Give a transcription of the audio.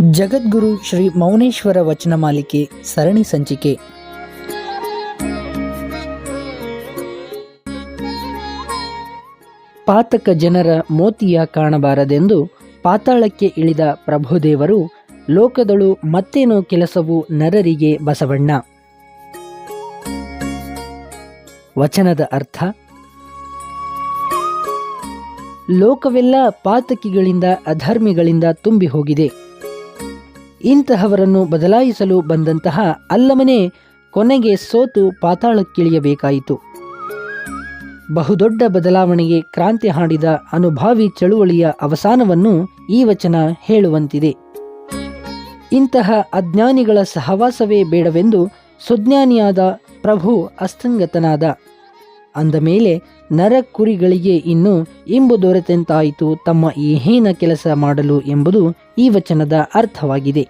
ಜಗದ್ಗುರು ಶ್ರೀ ಮೌನೇಶ್ವರ ವಚನ ಮಾಲಿಕೆ ಸರಣಿ ಸಂಚಿಕೆ. ಪಾತಕ ಜನರ ಮೋತಿಯ ಕಾಣಬಾರದೆಂದು ಪಾತಾಳಕ್ಕೆ ಇಳಿದ ಪ್ರಭುದೇವರು, ಲೋಕದಳು ಮತ್ತೇನೋ ಕೆಲಸವು ನರರಿಗೆ ಬಸವಣ್ಣ. ವಚನದ ಅರ್ಥ, ಲೋಕವೆಲ್ಲ ಪಾತಕಿಗಳಿಂದ ಅಧರ್ಮಿಗಳಿಂದ ತುಂಬಿ ಹೋಗಿದೆ ಇಂತಹವರನ್ನು ಬದಲಾಯಿಸಲು ಬಂದಂತಹ ಅಲ್ಲಮನೆ ಕೊನೆಗೆ ಸೋತು ಪಾತಾಳಕ್ಕಿಳಿಯಬೇಕಾಯಿತು. ಬಹುದೊಡ್ಡ ಬದಲಾವಣೆಗೆ ಕ್ರಾಂತಿ ಹಾಡಿದ ಅನುಭಾವಿ ಚಳುವಳಿಯ ಅವಸಾನವನ್ನು ಈ ವಚನ ಹೇಳುವಂತಿದೆ. ಇಂತಹ ಅಜ್ಞಾನಿಗಳ ಸಹವಾಸವೇ ಬೇಡವೆಂದು ಸುಜ್ಞಾನಿಯಾದ ಪ್ರಭು ಅಸ್ತಂಗತನಾದ. ಅಂದ ಮೇಲೆ ನರ ಕುರಿಗಳಿಗೆ ಇನ್ನು ಇಂಬು ದೊರೆತಂತಾಯಿತು ತಮ್ಮ ಈ ಹೀನ ಕೆಲಸ ಮಾಡಲು ಎಂಬುದು ಈ ವಚನದ ಅರ್ಥವಾಗಿದೆ.